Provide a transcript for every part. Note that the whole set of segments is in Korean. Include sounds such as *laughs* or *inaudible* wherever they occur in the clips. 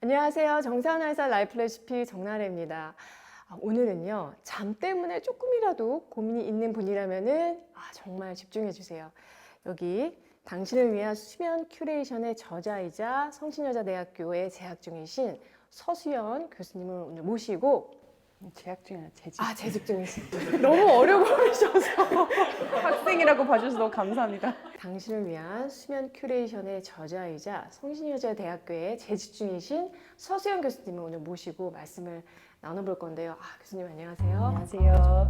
안녕하세요. 정사하나의사 라이프 레시피 정나래입니다. 아, 오늘은요, 잠 때문에 조금이라도 고민이 있는 분이라면은 아, 정말 집중해 주세요. 여기 당신을 위한 수면 큐레이션의 저자이자 성신여자대학교에 재학 중이신 서수연 교수님을 오늘 모시고 재학 중이 아니라 재직. 아 재직 중이신 *laughs* *laughs* 너무 어려 보이셔서 *laughs* 학생이라고 봐주셔서 너무 감사합니다. 당신을 위한 수면 큐레이션의 저자이자 성신여자대학교에 재직 중이신 서수연 교수님을 오늘 모시고 말씀을 나눠볼 건데요. 아, 교수님 안녕하세요. 안녕하세요.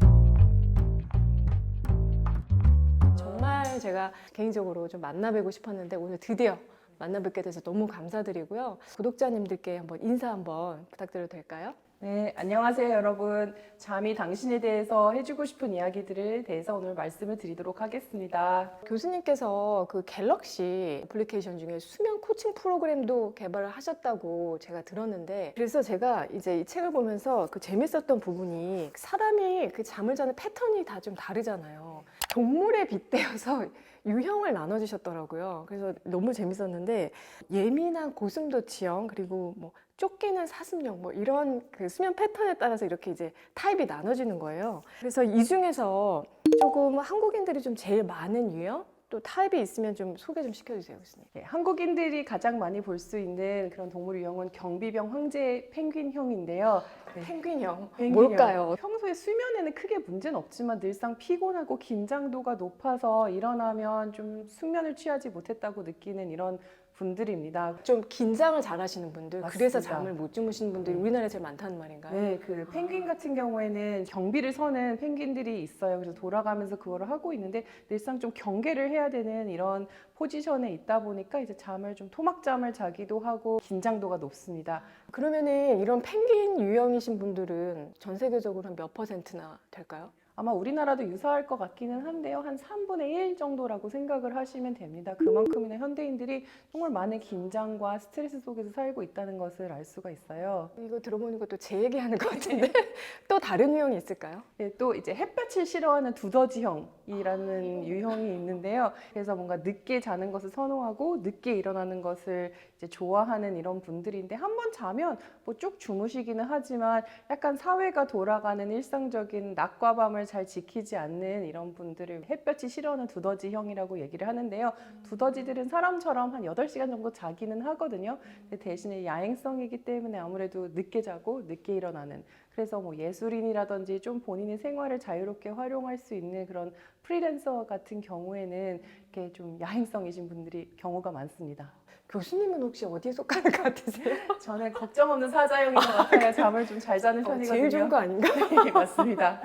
정말 제가 개인적으로 좀 만나뵙고 싶었는데 오늘 드디어 만나뵙게 돼서 너무 감사드리고요. 구독자님들께 한번 인사 한번 부탁드려도 될까요? 네, 안녕하세요, 여러분. 잠이 당신에 대해서 해주고 싶은 이야기들을 대해서 오늘 말씀을 드리도록 하겠습니다. 교수님께서 그 갤럭시 애플리케이션 중에 수면 코칭 프로그램도 개발을 하셨다고 제가 들었는데 그래서 제가 이제 이 책을 보면서 그 재밌었던 부분이 사람이 그 잠을 자는 패턴이 다 좀 다르잖아요. 동물에 빗대어서 유형을 나눠주셨더라고요. 그래서 너무 재밌었는데 예민한 고슴도치형 그리고 뭐 쫓기는 사슴형 뭐 이런 그 수면 패턴에 따라서 이렇게 이제 타입이 나눠지는 거예요. 그래서 이 중에서 조금 한국인들이 좀 제일 많은 유형 또 타입이 있으면 좀 소개 좀 시켜주세요, 교수님. 네, 한국인들이 가장 많이 볼 수 있는 그런 동물 유형은 경비병 황제 펭귄형인데요. 네. 펭귄형 펭귄형. 뭘까요? 평소에 수면에는 크게 문제는 없지만 늘상 피곤하고 긴장도가 높아서 일어나면 좀 숙면을 취하지 못했다고 느끼는 이런 분들입니다. 좀 긴장을 잘 하시는 분들, 그래서 맞습니다. 잠을 못 주무시는 분들이 네. 우리나라에 제일 많다는 말인가요? 네, 그 펭귄 같은 경우에는 경비를 서는 펭귄들이 있어요. 그래서 돌아가면서 그거를 하고 있는데 늘상 좀 경계를 해야 되는 이런 포지션에 있다 보니까 이제 잠을 좀 토막잠을 자기도 하고 긴장도가 높습니다. 그러면은 이런 펭귄 유형이신 분들은 전 세계적으로 한 몇 퍼센트나 될까요? 아마 우리나라도 유사할 것 같기는 한데요. 한 3분의 1 정도라고 생각을 하시면 됩니다. 그만큼이나 현대인들이 정말 많은 긴장과 스트레스 속에서 살고 있다는 것을 알 수가 있어요. 이거 들어보니까 또제 얘기하는 것 같은데 *laughs* 또 다른 유형이 있을까요? 네, 또 이제 햇볕을 싫어하는 두더지형이라는 유형이 있는데요. 그래서 뭔가 늦게 자는 것을 선호하고 늦게 일어나는 것을 이제 좋아하는 이런 분들인데 한 번 자면 뭐 쭉 주무시기는 하지만 약간 사회가 돌아가는 일상적인 낮과 밤을 잘 지키지 않는 이런 분들을 햇볕이 싫어하는 두더지형이라고 얘기를 하는데요. 두더지들은 사람처럼 한 8시간 정도 자기는 하거든요. 대신에 야행성이기 때문에 아무래도 늦게 자고 늦게 일어나는 그래서 뭐 예술인이라든지 좀 본인의 생활을 자유롭게 활용할 수 있는 그런 프리랜서 같은 경우에는 이렇게 좀 야행성이신 분들이 경우가 많습니다. 교수님은 혹시 어디에 속하는 것 같으세요? *laughs* 저는 걱정 없는 사자형인 것 같아요. 잠을 좀 잘 자는 어, 편이거든요. 제일 좋은 거 아닌가? *laughs* 네, 맞습니다.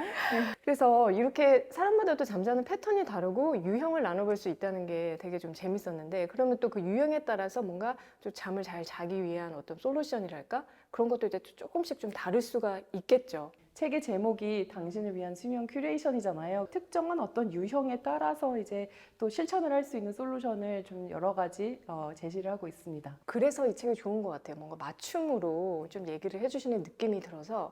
그래서 이렇게 사람마다 또 잠자는 패턴이 다르고 유형을 나눠볼 수 있다는 게 되게 좀 재밌었는데 그러면 또 그 유형에 따라서 뭔가 좀 잠을 잘 자기 위한 어떤 솔루션이랄까 그런 것도 이제 조금씩 좀 다를 수가 있겠죠. 책의 제목이 당신을 위한 수면 큐레이션이잖아요. 특정한 어떤 유형에 따라서 이제 또 실천을 할 수 있는 솔루션을 좀 여러 가지 어, 제시를 하고 있습니다. 그래서 이 책이 좋은 것 같아요. 뭔가 맞춤으로 좀 얘기를 해주시는 느낌이 들어서.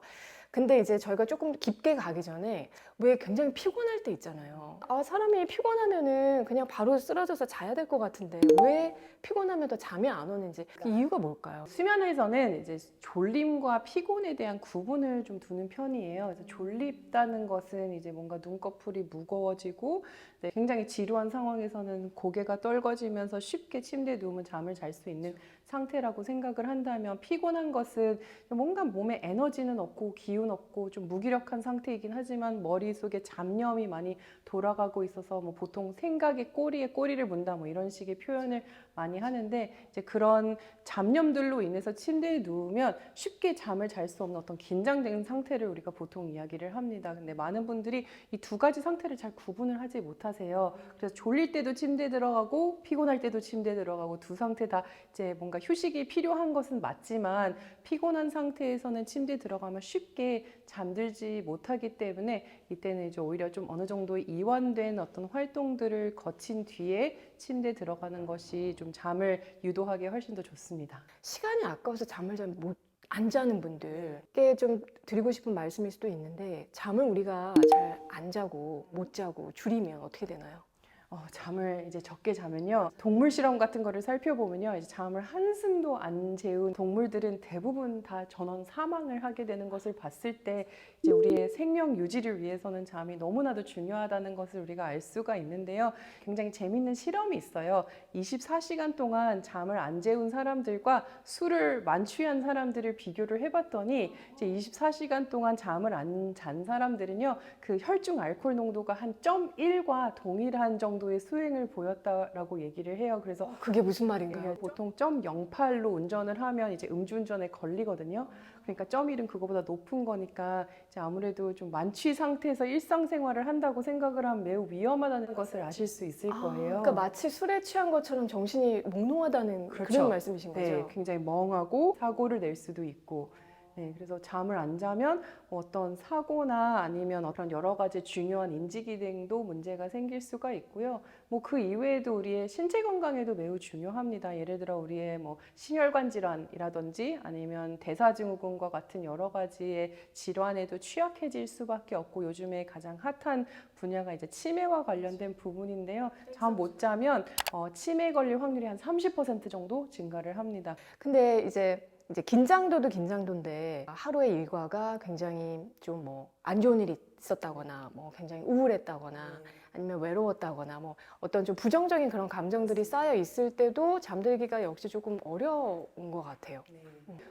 근데 이제 저희가 조금 깊게 가기 전에 왜 굉장히 피곤할 때 있잖아요. 아, 사람이 피곤하면은 그냥 바로 쓰러져서 자야 될 것 같은데 왜 피곤하면 더 잠이 안 오는지 그 이유가 뭘까요? 수면에서는 이제 졸림과 피곤에 대한 구분을 좀 두는 편이에요. 그래서 졸립다는 것은 이제 뭔가 눈꺼풀이 무거워지고 네, 굉장히 지루한 상황에서는 고개가 떨궈지면서 쉽게 침대에 누우면 잠을 잘 수 있는 상태라고 생각을 한다면 피곤한 것은 뭔가 몸에 에너지는 없고 기운 없고 좀 무기력한 상태이긴 하지만 머릿속에 잡념이 많이 돌아가고 있어서 뭐 보통 생각의 꼬리에 꼬리를 문다 뭐 이런 식의 표현을 많이 하는데 이제 그런 잡념들로 인해서 침대에 누우면 쉽게 잠을 잘 수 없는 어떤 긴장된 상태를 우리가 보통 이야기를 합니다. 근데 많은 분들이 이 두 가지 상태를 잘 구분을 하지 못하세요. 그래서 졸릴 때도 침대에 들어가고 피곤할 때도 침대에 들어가고 두 상태 다 이제 뭔가 휴식이 필요한 것은 맞지만 피곤한 상태에서는 침대에 들어가면 쉽게 잠들지 못하기 때문에 이때는 이제 오히려 좀 어느 정도 이완된 어떤 활동들을 거친 뒤에 침대에 들어가는 것이 좀 잠을 유도하기 훨씬 더 좋습니다. 시간이 아까워서 잠을 잘 못 안 자는 분들께 좀 드리고 싶은 말씀일 수도 있는데 잠을 우리가 잘 안 자고 못 자고 줄이면 어떻게 되나요? 어, 잠을 이제 적게 자면요. 동물 실험 같은 거를 살펴보면요. 이제 잠을 한숨도 안 재운 동물들은 대부분 다 전원 사망을 하게 되는 것을 봤을 때 이제 우리의 생명 유지를 위해서는 잠이 너무나도 중요하다는 것을 우리가 알 수가 있는데요. 굉장히 재밌는 실험이 있어요. 24시간 동안 잠을 안 재운 사람들과 술을 만취한 사람들을 비교를 해봤더니 이제 24시간 동안 잠을 안 잔 사람들은요, 그 혈중 알코올 농도가 한 0.1과 동일한 정도 의 수행을 보였다라고 얘기를 해요. 그래서 그게 무슨 말인가요? 보통 0.08로 운전을 하면 이제 음주운전에 걸리거든요. 그러니까 0.1은 그거보다 높은 거니까 이제 아무래도 좀 만취 상태에서 일상생활을 한다고 생각을 하면 매우 위험하다는 것을 아실 수 있을 아, 거예요. 그러니까 마치 술에 취한 것처럼 정신이 몽롱하다는 그 그렇죠. 런 말씀이신 네, 거죠? 굉장히 멍하고 사고를 낼 수도 있고. 네, 그래서 잠을 안 자면 뭐 어떤 사고나 아니면 어떤 여러 가지 중요한 인지 기능도 문제가 생길 수가 있고요. 뭐 그 이외에도 우리의 신체 건강에도 매우 중요합니다. 예를 들어 우리의 뭐 심혈관 질환이라든지 아니면 대사증후군과 같은 여러 가지의 질환에도 취약해질 수밖에 없고 요즘에 가장 핫한 분야가 이제 치매와 관련된 부분인데요. 잠 못 자면 어, 치매 걸릴 확률이 한 30% 정도 증가를 합니다. 근데 이제 이제 긴장도도 긴장도인데 하루의 일과가 굉장히 좀 뭐 안 좋은 일이 있었다거나 뭐 굉장히 우울했다거나 아니면 외로웠다거나 뭐 어떤 좀 부정적인 그런 감정들이 쌓여 있을 때도 잠들기가 역시 조금 어려운 것 같아요.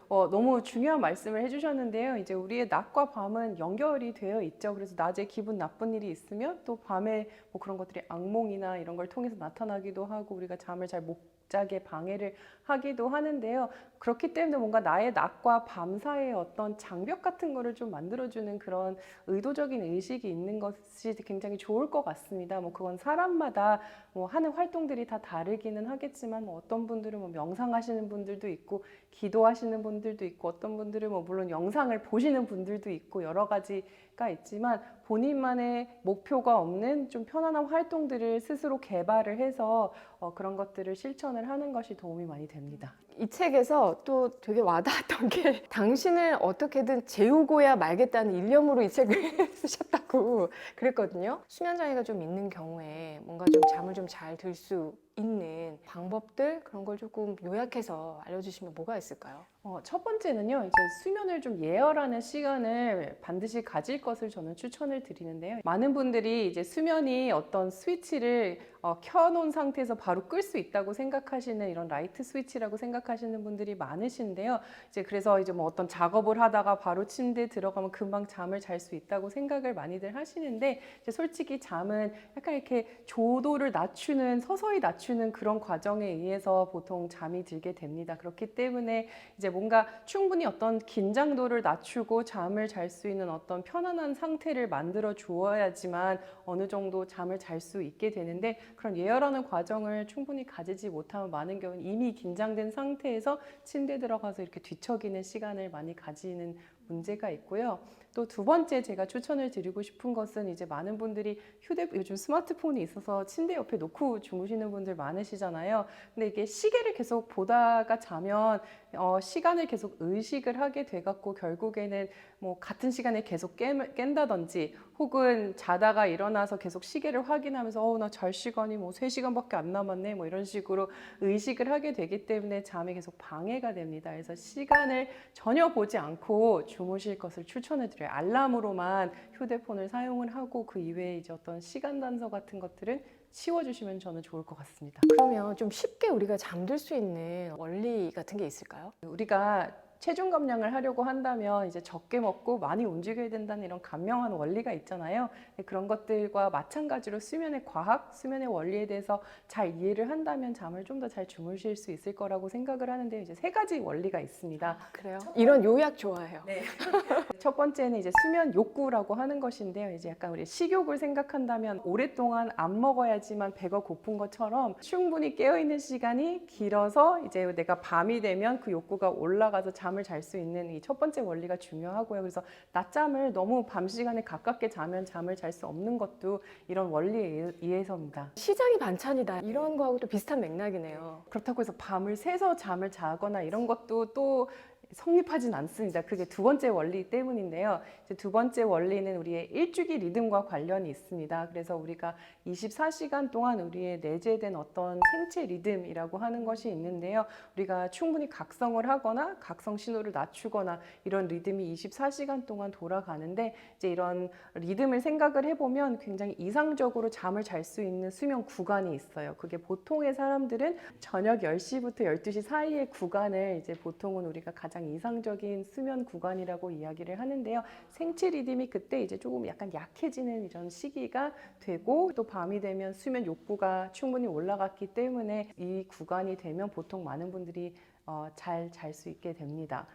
어, 너무 중요한 말씀을 해주셨는데요. 이제 우리의 낮과 밤은 연결이 되어 있죠. 그래서 낮에 기분 나쁜 일이 있으면 또 밤에 뭐 그런 것들이 악몽이나 이런 걸 통해서 나타나기도 하고 우리가 잠을 잘못 자게 방해를 하기도 하는데요. 그렇기 때문에 뭔가 나의 낮과 밤 사이에 어떤 장벽 같은 거를 좀 만들어주는 그런 의도적인 의식이 있는 것이 굉장히 좋을 것 같습니다. 뭐 그건 사람마다 뭐 하는 활동들이 다 다르기는 하겠지만 뭐 어떤 분들은 뭐 명상하시는 분들도 있고 기도하시는 분들도 있고 어떤 분들은 뭐 물론 영상을 보시는 분들도 있고 여러 가지가 있지만 본인만의 목표가 없는 좀 편안한 활동들을 스스로 개발을 해서 어, 그런 것들을 실천을 하는 것이 도움이 많이 됩니다. 이 책에서 또 되게 와닿았던 게 *laughs* 당신을 어떻게든 재우고야 말겠다는 일념으로 이 책을 *laughs* 쓰셨다고 그랬거든요. 수면 장애가 좀 있는 경우에 뭔가 좀 잠을 좀 잘 들 수 있는 방법들 그런 걸 조금 요약해서 알려주시면 뭐가 있을까요? 어, 첫 번째는요, 이제 수면을 좀 예열하는 시간을 반드시 가질 것을 저는 추천을 드리는데요. 많은 분들이 이제 수면이 어떤 스위치를 어, 켜놓은 상태에서 바로 끌 수 있다고 생각하시는 이런 라이트 스위치라고 생각하시는 분들이 많으신데요. 이제 그래서 이제 뭐 어떤 작업을 하다가 바로 침대에 들어가면 금방 잠을 잘 수 있다고 생각을 많이들 하시는데 이제 솔직히 잠은 약간 이렇게 조도를 낮추는 서서히 낮추는 그런 과정에 의해서 보통 잠이 들게 됩니다. 그렇기 때문에 이제 뭔가 충분히 어떤 긴장도를 낮추고 잠을 잘 수 있는 어떤 편안한 상태를 만들어 주어야지만 어느 정도 잠을 잘 수 있게 되는데 그런 예열하는 과정을 충분히 가지지 못하면 많은 경우는 이미 긴장된 상태에서 침대 들어가서 이렇게 뒤척이는 시간을 많이 가지는 문제가 있고요. 또 두 번째 제가 추천을 드리고 싶은 것은 이제 많은 분들이 휴대 요즘 스마트폰이 있어서 침대 옆에 놓고 주무시는 분들 많으시잖아요. 근데 이게 시계를 계속 보다가 자면 어, 시간을 계속 의식을 하게 돼갖고 결국에는 뭐 같은 시간에 계속 깨, 깬다든지 혹은 자다가 일어나서 계속 시계를 확인하면서 어, 나 잘 시간이 뭐 3시간밖에 안 남았네 뭐 이런 식으로 의식을 하게 되기 때문에 잠이 계속 방해가 됩니다. 그래서 시간을 전혀 보지 않고 주무실 것을 추천을 드려요. 알람으로만 휴대폰을 사용을 하고 그 이외에 이제 어떤 시간 단서 같은 것들은 치워주시면 저는 좋을 것 같습니다. 그러면 좀 쉽게 우리가 잠들 수 있는 원리 같은 게 있을까요? 우리가 체중 감량을 하려고 한다면 이제 적게 먹고 많이 움직여야 된다는 이런 간명한 원리가 있잖아요. 근데 그런 것들과 마찬가지로 수면의 과학, 수면의 원리에 대해서 잘 이해를 한다면 잠을 좀 더 잘 주무실 수 있을 거라고 생각을 하는데 이제 세 가지 원리가 있습니다. 아, 그래요? 이런 요약 좋아해요. *laughs* 첫 번째는 이제 수면 욕구라고 하는 것인데요. 이제 약간 우리 식욕을 생각한다면 오랫동안 안 먹어야지만 배가 고픈 것처럼 충분히 깨어 있는 시간이 길어서 이제 내가 밤이 되면 그 욕구가 올라가서 잠을 잘 수 있는 이 첫 번째 원리가 중요하고요. 그래서 낮잠을 너무 밤 시간에 가깝게 자면 잠을 잘 수 없는 것도 이런 원리에 의해- 의해서입니다. 시장이 반찬이다. 이런 거하고 또 비슷한 맥락이네요. 그렇다고 해서 밤을 새서 잠을 자거나 이런 것도 또 성립하진 않습니다. 그게 두 번째 원리 때문인데요. 두 번째 원리는 우리의 일주기 리듬과 관련이 있습니다. 그래서 우리가 24시간 동안 우리의 내재된 어떤 생체 리듬이라고 하는 것이 있는데요. 우리가 충분히 각성을 하거나 각성 신호를 낮추거나 이런 리듬이 24시간 동안 돌아가는데 이제 이런 리듬을 생각을 해보면 굉장히 이상적으로 잠을 잘 수 있는 수면 구간이 있어요. 그게 보통의 사람들은 저녁 10시부터 12시 사이의 구간을 이제 보통은 우리가 가장 이상적인 수면 구간이라고 이야기를 하는데요. 생체 리듬이 그때 이제 조금 약간 약해지는 이런 시기가 되고 또 밤이 되면 수면 욕구가 충분히 올라갔기 때문에 이 구간이 되면 보통 많은 분들이 어, 잘잘 수 있게 됩니다.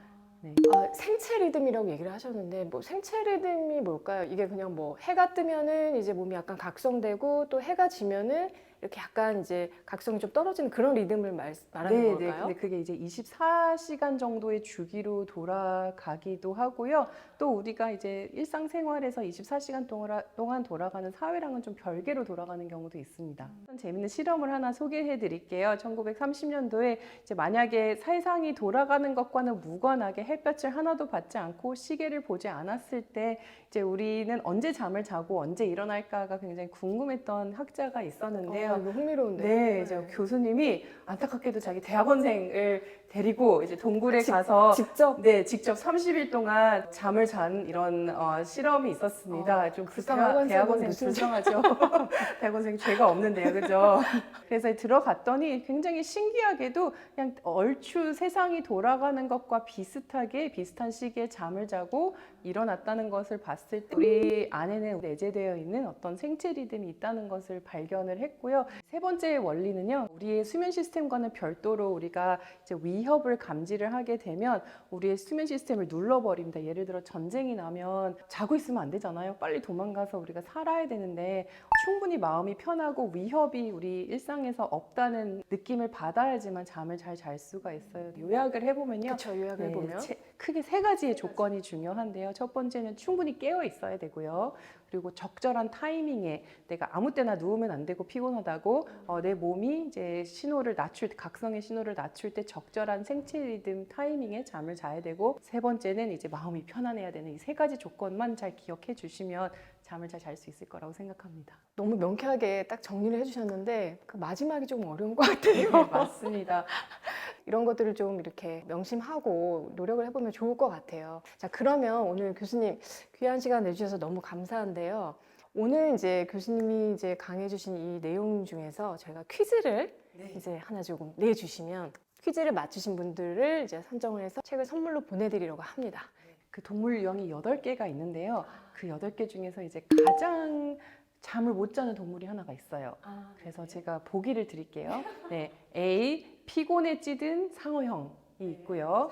아, 생체 리듬이라고 얘기를 하셨는데 뭐 생체 리듬이 뭘까요? 이게 그냥 뭐 해가 뜨면은 이제 몸이 약간 각성되고 또 해가 지면은 이렇게 약간 이제 각성이 좀 떨어지는 그런 리듬을 말, 말하는 네, 걸까요? 네. 근데 그게 이제 24시간 정도의 주기로 돌아가기도 하고요. 또 우리가 이제 일상생활에서 24시간 동안, 동안 돌아가는 사회랑은 좀 별개로 돌아가는 경우도 있습니다. 음. 재밌는 실험을 하나 소개해 드릴게요. 1930년도에 이제 만약에 세상이 돌아가는 것과는 무관하게 햇볕을 하나도 받지 않고 시계를 보지 않았을 때 이제 우리는 언제 잠을 자고 언제 일어날까가 굉장히 궁금했던 학자가 있었는데요. 어, 이거 흥미로운데. 네, 이제 교수님이 안타깝게도 자기 대학원생을 데리고 이제 동굴에 직- 가서 직접 네, 직접 30일 동안 잠을 잔 이런 어, 실험이 있었습니다. 어, 좀 불쌍한 학원생은 대학원생 무슨 불쌍하죠. *laughs* *laughs* 대학원생 죄가 없는데요, 그죠? *laughs* 그래서 들어갔더니 굉장히 신기하게도 그냥 얼추 세상이 돌아가는 것과 비슷하게 비슷한 시기에 잠을 자고 일어났다는 것을 봤을 때 우리 안에는 내재되어 있는 어떤 생체 리듬이 있다는 것을 발견을 했고요. 세 번째 원리는요, 우리의 수면 시스템과는 별도로 우리가 이제 위협을 감지를 하게 되면 우리의 수면 시스템을 눌러버립니다. 예를 들어 전쟁이 나면 자고 있으면 안 되잖아요. 빨리 도망가서 우리가 살아야 되는데 충분히 마음이 편하고 위협이 우리 일상에서 없다는 느낌을 받아야지만 잠을 잘 잘 수가 있어요. 요약을 해보면요. 그렇죠 요약을 네, 보면 체- 크게 세 가지의 조건이 중요한데요. 첫 번째는 충분히 깨어 있어야 되고요. 그리고 적절한 타이밍에 내가 아무 때나 누우면 안 되고 피곤하다고 어, 내 몸이 이제 신호를 낮출 때, 각성의 신호를 낮출 때 적절한 생체 리듬 타이밍에 잠을 자야 되고 세 번째는 이제 마음이 편안해야 되는 이 세 가지 조건만 잘 기억해 주시면 잠을 잘 잘 수 있을 거라고 생각합니다. 너무 명쾌하게 딱 정리를 해주셨는데 그 마지막이 좀 어려운 것 네, 같아요. 맞습니다. *laughs* 이런 것들을 좀 이렇게 명심하고 노력을 해보면 좋을 것 같아요. 자, 그러면 오늘 교수님 귀한 시간 내주셔서 너무 감사한데요. 오늘 이제 교수님이 이제 강해주신 이 내용 중에서 저희가 퀴즈를 이제 하나 조금 내주시면 퀴즈를 맞추신 분들을 이제 선정을 해서 책을 선물로 보내드리려고 합니다. 그 동물 유형이 여덟 개가 있는데요. 그 여덟 개 중에서 이제 가장 잠을 못 자는 동물이 하나가 있어요. 그래서 제가 보기를 드릴게요. 네, A 피곤에 찌든 상어형이 있고요.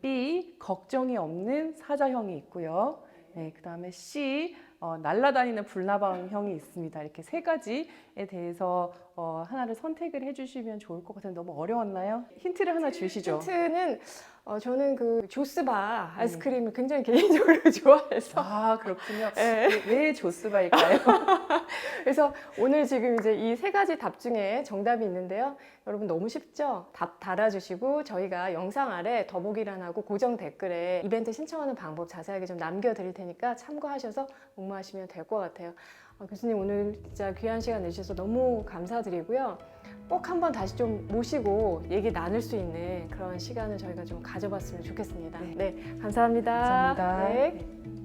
B 걱정이 없는 사자형이 있고요. 네, 그 다음에 C 어, 날아다니는 불나방형이 있습니다. 이렇게 세 가지에 대해서 어, 하나를 선택을 해주시면 좋을 것 같은데 너무 어려웠나요? 힌트를 하나 주시죠. 힌트는 어, 저는 그 조스바 네. 아이스크림을 굉장히 *laughs* 개인적으로 좋아해서 아 그렇군요. 네. 왜, 왜 조스바일까요? *laughs* 그래서 오늘 지금 이제 이 세 가지 답 중에 정답이 있는데요. 여러분 너무 쉽죠? 답 달아주시고 저희가 영상 아래 더보기란하고 고정 댓글에 이벤트 신청하는 방법 자세하게 좀 남겨드릴 테니까 참고하셔서 응모하시면 될 것 같아요. 어, 교수님 오늘 진짜 귀한 시간 내주셔서 너무 감사드리고요. 꼭 한번 다시 좀 모시고 얘기 나눌 수 있는 그런 시간을 저희가 좀 가져봤으면 좋겠습니다. 네. 네, 감사합니다. 감사합니다. 네. 네.